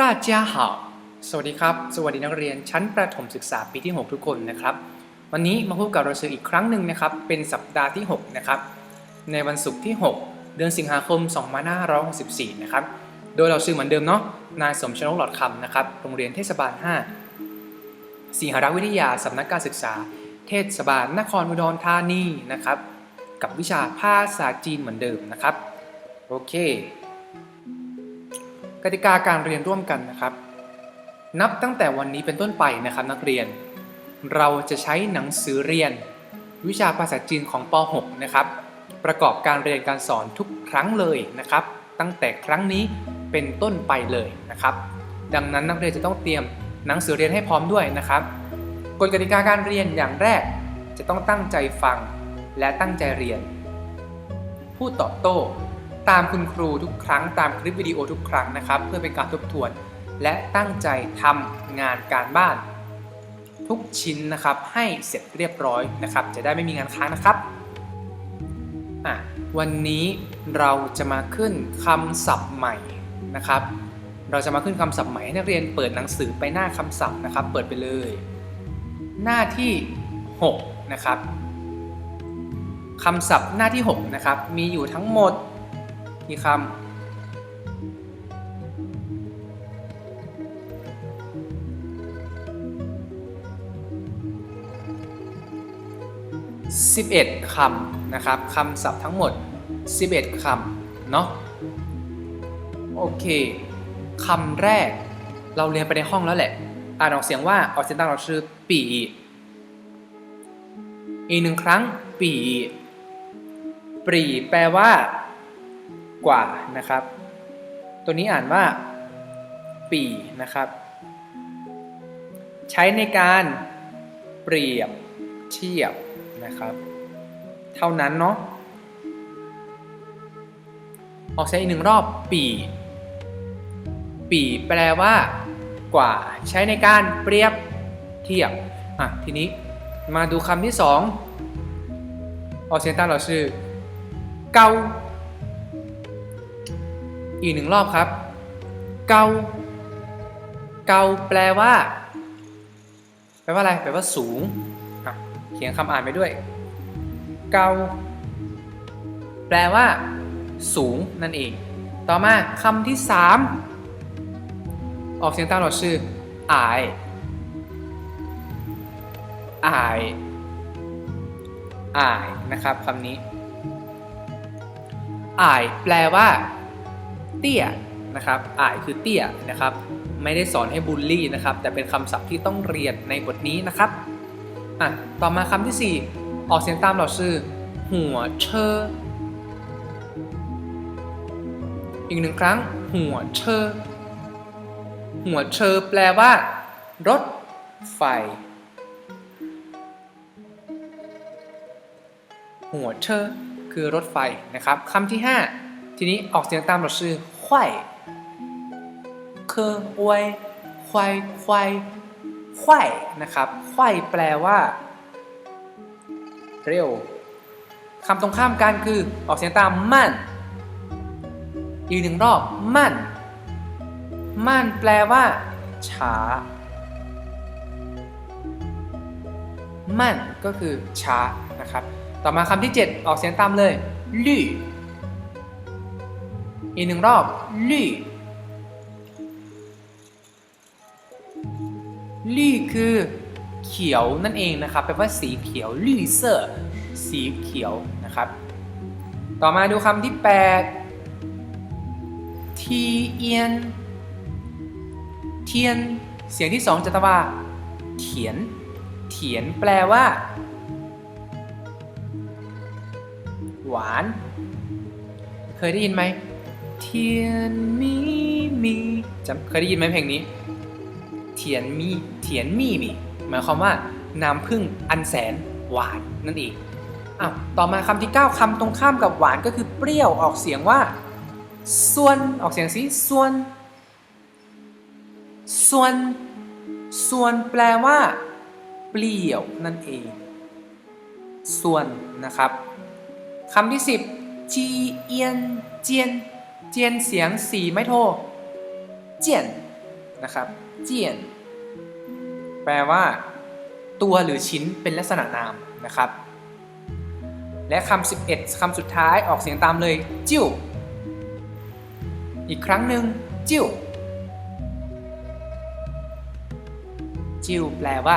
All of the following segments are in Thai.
ตาจ้าหาสวัสดีครับ สวัสดีนักเรียนชั้นประถมศึกษาปีที่ 6 ทุกคนนะครับ วันนี้มาพบกับเราซื้ออีกครั้งหนึ่งนะครับ เป็นสัปดาห์ที่ 6 นะครับ ในวันศุกร์ที่ 6 เดือนสิงหาคม 2564 นะครับ โดยเราซื้อเหมือนเดิมเนาะ นายสมชนกหลอดคำนะครับ โรงเรียนเทศบาล 5 สิงหรักวิทยาสำนักการศึกษา เทศบาลนครอุดรธานีนะครับ กับวิชาภาษาจีนเหมือนเดิมนะครับ โอเค กติกาการเรียนร่วมกันนะครับ นับตั้งแต่วันนี้เป็นต้นไปนะครับนักเรียน เราจะใช้หนังสือเรียน วิชาภาษาจีนของป .6 นะครับ ประกอบการเรียนการสอนทุกครั้งเลยนะครับ ตั้งแต่ครั้งนี้เป็นต้นไปเลยนะครับ ดังนั้นนักเรียนจะต้องเตรียมหนังสือเรียนให้พร้อมด้วยนะครับกฎกติกาการเรียนอย่างแรกจะต้องตั้งใจฟังและตั้งใจเรียน พูดตอบโต้ ตามคุณครูทุกครั้งตามคลิปวิดีโอทุกครั้งนะครับ เพื่อเป็นการทบทวน และตั้งใจทำงานการบ้าน ทุกชิ้นนะครับให้เสร็จเรียบร้อยนะครับ จะได้ไม่มีงานค้างนะครับอะวันนี้เราจะมาขึ้นคำศัพท์ใหม่นะครับ เราจะมาขึ้นคำศัพท์ใหม่ให้นักเรียนเปิดหนังสือไปหน้าคำศัพท์นะครับ เปิดไปเลย หน้าที่ 6 นะครับคำศัพท์หน้าที่ 6 นะครับ มีอยู่ทั้งหมด กี่คำ11คำนะครับคำศัพท์ทั้งหมด 11คำเนาะโอเคคำแรกเราเรียนไปในห้องแล้วแหละ อ่านออกเสียงว่าออกเสียงตามเราชื่อปีอีกหนึ่งครั้งปีปรีแปลว่า กว่านะครับ ตัวนี้อ่านว่าปีนะครับ ใช้ในการเปรียบเทียบนะครับ เท่านั้นเนาะออกเสียงอีกหนึ่งรอบปีปีแปลว่า กว่า ใช้ในการเปรียบเทียบอะทีนี้มาดูคำที่สองออกเสียงตามเราชื่อเกา อีกหนึ่งรอบครับ เกา เกาแปลว่า แปลว่าอะไร แปลว่าสูงอะเขียนคำอ่านไปด้วย เกา แปลว่า สูงนั่นเอง ต่อมาคำที่สามออกเสียงตามเราชื่ออายอายอายนะครับคำนี้อ่ายแปลว่า เตี้ยนะครับอายคือเตี้ยนะครับ ไม่ได้สอนให้บูลลี่นะครับ แต่เป็นคำศัพท์ที่ต้องเรียนในบทนี้นะครับอะต่อมาคำที่ 4 ออกเสียงตามเราชื่อ หัวเชออีกหนึ่งครั้ง หัวเชอหัวเชอแปลว่า รถไฟ หัวเชอคือรถไฟนะครับคำที่ 5 ทีนี้ออกเสียงตามเราชื่อควายเคออวยควายควายควายนะครับควายแปลว่า เร็วคำตรงข้ามกันคือออกเสียงตามมั่น อีกหนึ่งรอบมั่น มั่นแปลว่า ช้า มั่นก็คือช้านะครับ ต่อมาคำที่ 7 ออกเสียงตามเลยลี่ อีกหนึ่งรอบลี่ลี่คือเขียวนั่นเองนะครับแปลว่าสีเขียวลี่เซอร์สีเขียวนะครับ ต่อมาดูคำที่ 8 ทีเอียน เทียน เสียงที่สองจะตว่า เถียน เถียนแปลว่า หวาน เคยได้ยินไหม เทียนมีมีจำเคยได้ยินไหมเพลงนี้ เทียนมีเทียนมีมีหมายความว่าน้ำผึ้งอันแสนหวานนั่นเองอ้าวต่อมาคำที่ 9คำตรงข้ามกับหวานก็คือเปรี้ยวออกเสียงว่า ส่วนออกเสียงสิส่วน ส่วน ส่วนแปลว่า เปรี้ยวนั่นเอง ส่วนนะครับคำที่ 10จีเอียนเจียน เจียนเสียงสี่ไม้โทเจียนนะครับ เจียน แปลว่า ตัวหรือชิ้นเป็นลักษณะนามนะครับ และคำ11คำสุดท้ายออกเสียงตามเลยจิ้ว อีกครั้งหนึ่งจิ้ว จิ้วแปลว่า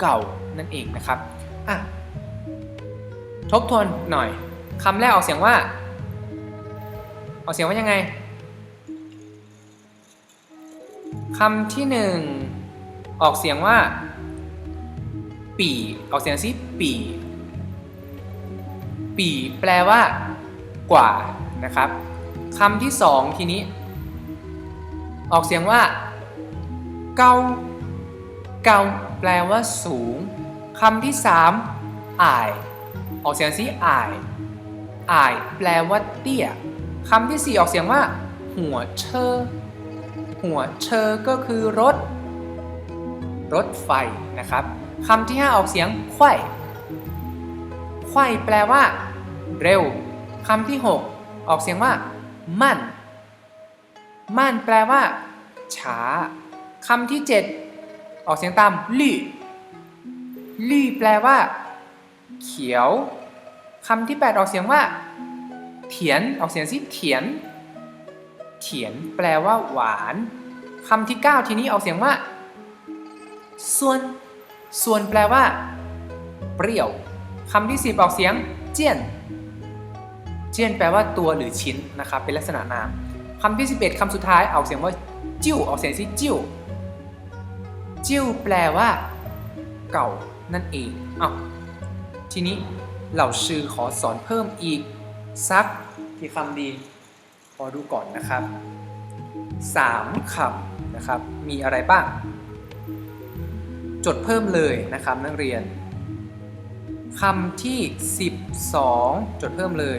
เก่านั่นเองนะครับอะทบทวนหน่อยคำแรกออกเสียงว่า ออกเสียงว่ายังไงคำที่หนึ่งออกเสียงว่า ปีออกเสียงสิปี ปีแปลว่า กว่านะครับคำที่สองทีนี้ ออกเสียงว่า เกาเกาแปลว่าสูงคำที่สามอ่าย ออกเสียงสิอ่าย อ่าย แปลว่าเตี้ย คำที่สี่ออกเสียงว่า หัวเชอหัวเชอก็คือรถ รถไฟนะครับคำที่ห้าออกเสียงไขว้ไขว้แปลว่า เร็วคำที่หกออกเสียงว่า มั่น มั่นแปลว่า ช้าคำที่เจ็ดออกเสียงตามลี่ลี่แปลว่า เขียวคำที่แปดออกเสียงว่า เถียนออกเสียงสิเถียน เถียนแปลว่าหวานคำที่ 9 ทีนี้ออกเสียงว่าส่วนส่วนแปลว่า เปรี้ยวคำที่ 10 ออกเสียง เจียน เจียนแปลว่าตัวหรือชิ้นนะครับ เป็นลักษณะนามคำที่ 11คำสุดท้ายออกเสียงว่า จิ้วออกเสียงสิจิ้ว จิ้วแปลว่า เก่านั่นเองอ้าวทีนี้เหล่าชื่อขอสอนเพิ่มอีก สักกี่คำดี ขอดูก่อนนะครับสามคำนะครับ มีอะไรบ้าง จดเพิ่มเลยนะครับนักเรียนคำที่ 12 จดเพิ่มเลย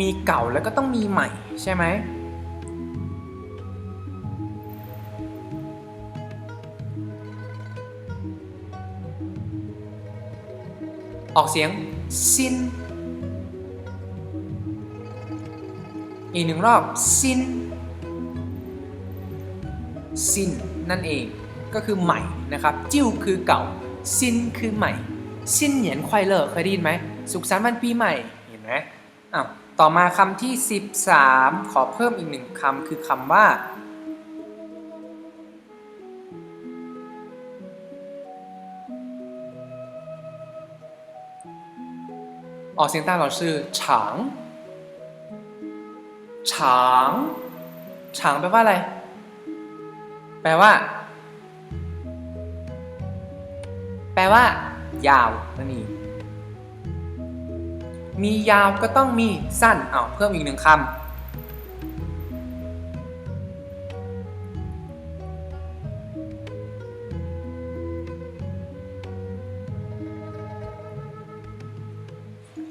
มีเก่าแล้วก็ต้องมีใหม่ใช่ไหมออกเสียงซิน อีกหนึ่งรอบซินซินนั่นเองก็คือใหม่นะครับ จิ้วคือเก่า ซินคือใหม่ ซินเหนียนควายเลอเคยได้ยินไหม สุขสันต์วันปีใหม่ เห็นไหมอ้าวต่อมาคำที่ 13 ขอเพิ่มอีกหนึ่งคำคือคำว่าออกเสียงตามเราชื่อฉาง ฉางฉางแปลว่าอะไร แปลว่า แปลว่า ยาวนั่นเองมียาวก็ต้องมีสั้นเอาเพิ่มอีกหนึ่งคำ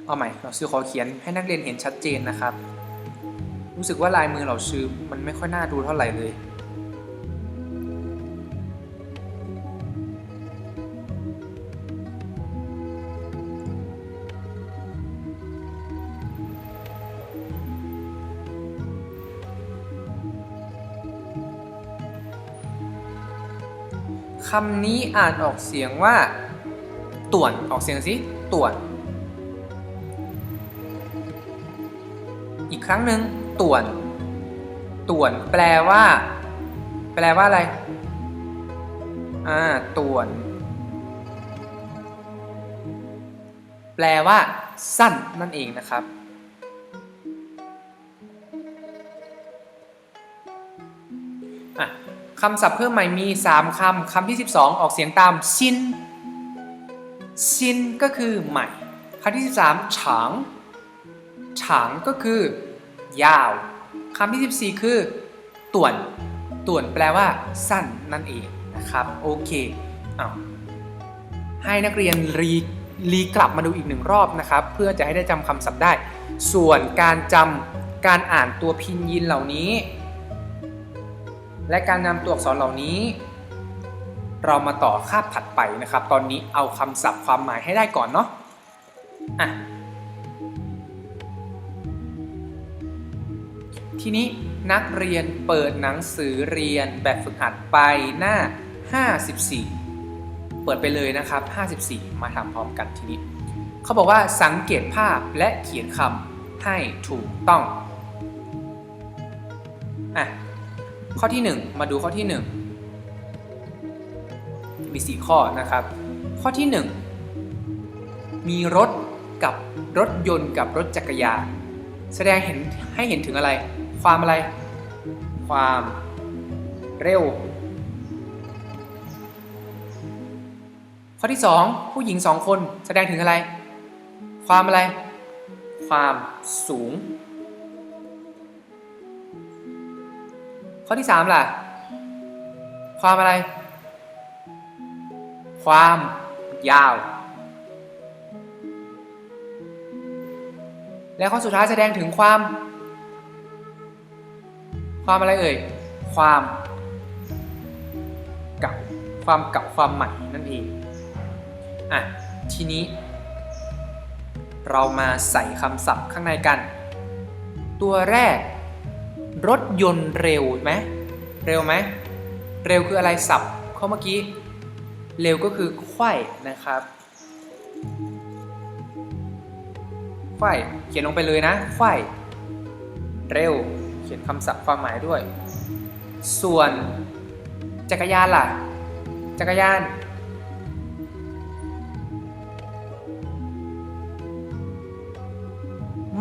เอาใหม่ เราซื้อขอเขียนให้นักเรียนเห็นชัดเจนนะครับ รู้สึกว่าลายมือเราซื้อมันไม่ค่อยน่าดูเท่าไหร่เลยคำนี้อ่านออกเสียงว่าต่วนออกเสียงสิต่วน อีกครั้งหนึ่ง ต่วน ต่วน แปลว่า แปลว่าอะไร อ่า ต่วน แปลว่า สั้นนั่นเองนะครับ อะคำศัพท์เพิ่มใหม่มี 3คำคำที่ 12 ออกเสียงตามซินซินก็คือใหม่คำที่ 13 ฉาง ฉางก็คือ ยาวคำที่ 14 คือต่วนต่วนแปลว่าสั้นนั่นเองนะครับโอเคเอาให้นักเรียนรีรีกลับมาดูอีกหนึ่งรอบนะครับ เพื่อจะให้ได้จำคำศัพท์ได้ ส่วนการจำการอ่านตัวพินยินเหล่านี้ และการนำตัวอักษรเหล่านี้ เรามาต่อคาบถัดไปนะครับ ตอนนี้เอาคำศัพท์ความหมายให้ได้ก่อนเนาะอะ ทีนี้นักเรียนเปิดหนังสือเรียนแบบฝึกหัดไปหน้า 54 เปิดไปเลยนะครับ 54 มาทำพร้อมกันทีนี้ เขาบอกว่าสังเกตภาพและเขียนคำให้ถูกต้องอะข้อที่ 1 มาดูข้อที่ 1 มี 4 ข้อนะครับ ข้อที่ 1 มีรถกับรถยนต์กับรถจักรยานแสดงเห็นให้เห็นถึงอะไร ความอะไร ความเร็ว ข้อที่ 2 ผู้หญิง2คนแสดงถึงอะไร ความอะไร ความสูง ข้อที่ 3 ล่ะ ความอะไร ความยาว และข้อสุดท้ายแสดงถึงความ ความอะไรเอ่ย ความเก่า ความเก่าความใหม่นั่นเองอะทีนี้ เรามาใส่คำศัพท์ข้างในกัน ตัวแรก รถยนต์เร็วไหมเร็วไหมเร็วคืออะไรศัพท์ข้อเมื่อกี้ เร็วก็คือไขว้นะครับไขว้เขียนลงไปเลยนะไขว้เร็ว เขียนคำศัพท์ความหมายด้วย ส่วนจักรยานล่ะ จักรยาน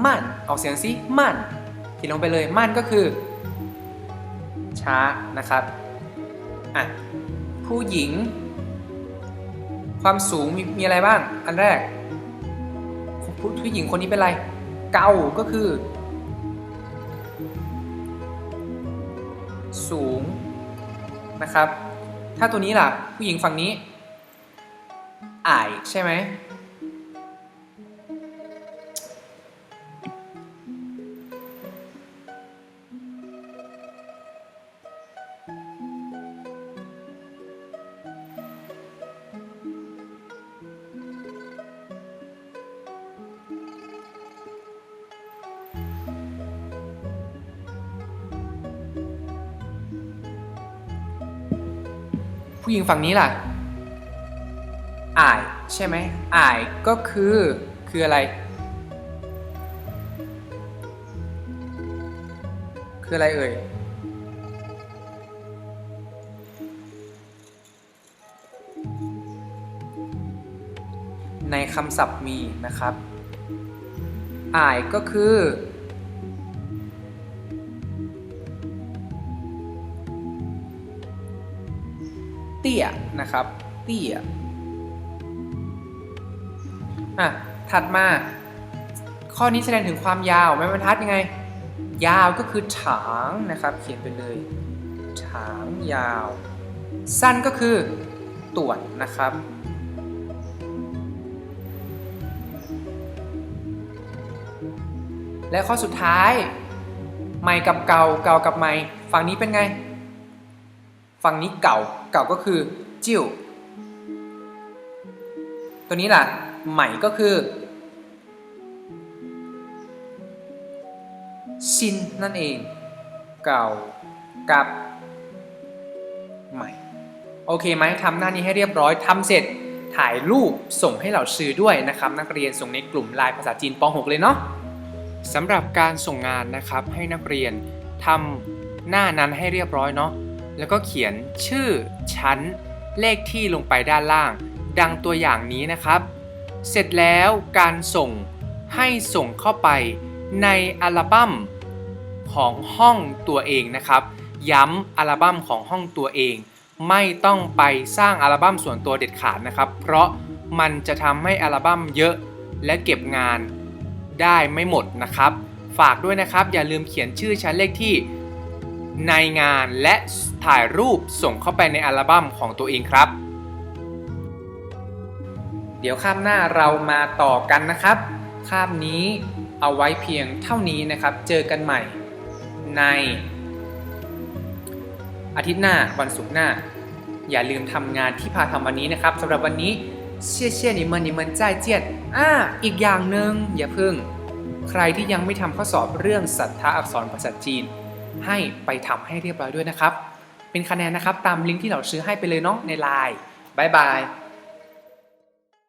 มั่นออกเสียงสิมั่นเขียนลงไปเลยมั่นก็คือ ช้านะครับอะผู้หญิง ความสูงมีมีอะไรบ้าง อันแรกผู้ผู้หญิงคนนี้เป็นอะไร เกาก็คือ สูงนะครับ ถ้าตัวนี้ล่ะผู้หญิงฝั่งนี้อ่ายใช่ไหม ผู้หญิงฝั่งนี้ล่ะอ่ายใช่ไหมอ่ายก็คือคืออะไร คืออะไรเอ่ยในคำศัพท์มีนะครับอ่ายก็คือ ตี้ยนะครับเตี้ยอะถัดมาข้อนี้แสดงถึงความยาวแม่บรรทัดยังไง ยาวก็คือถางนะครับ เขียนไปเลยถางยาว สั้นก็คือตรวจนะครับ และข้อสุดท้ายใหม่กับเก่าเก่ากับใหม่ ฝั่งนี้เป็นไง ฝั่งนี้เก่า เก่าก็คือจิ้ว ตัวนี้ล่ะ ใหม่ก็คือชินนั่นเอง เก่ากับใหม่ โอเคไหมทำหน้านี้ให้เรียบร้อยทำเสร็จถ่ายรูปส่งให้เหล่าซื้อด้วยนะครับ นักเรียนส่งในกลุ่มไลน์ภาษาจีนป .6 เลยเนาะสำหรับการส่งงานนะครับให้นักเรียนทำหน้านั้นให้เรียบร้อยเนาะ แล้วก็เขียนชื่อ ชั้น เลขที่ลงไปด้านล่าง ดังตัวอย่างนี้นะครับ เสร็จแล้วการส่งให้ส่งเข้าไปในอัลบั้มของห้องตัวเองนะครับ ย้ำอัลบั้มของห้องตัวเอง ไม่ต้องไปสร้างอัลบั้มส่วนตัวเด็ดขาดนะครับ เพราะมันจะทำให้อัลบั้มเยอะและเก็บงานได้ไม่หมดนะครับ ฝากด้วยนะครับ อย่าลืมเขียนชื่อชั้นเลขที่ในงานและ ถ่ายรูปส่งเข้าไปในอัลบั้มของตัวเองครับ เดี๋ยวข้ามหน้าเรามาต่อกันนะครับ ข้ามนี้เอาไว้เพียงเท่านี้นะครับ เจอกันใหม่ใน อาทิตย์หน้าวันศุกร์หน้า อย่าลืมทำงานที่พาทำวันนี้นะครับสำหรับวันนี้เชี่ยเชี่ยนิมินนิมินใจายเจียนอ่าอีกอย่างหนึ่งอย่าพึ่ง ใครที่ยังไม่ทำข้อสอบเรื่องสัทธาอักษรภาษาจีน ให้ไปทำให้เรียบร้อยด้วยนะครับ เป็นคะแนนนะครับ ตามลิงก์ที่เราซื้อให้ไปเลยเนาะในไลน์บายบาย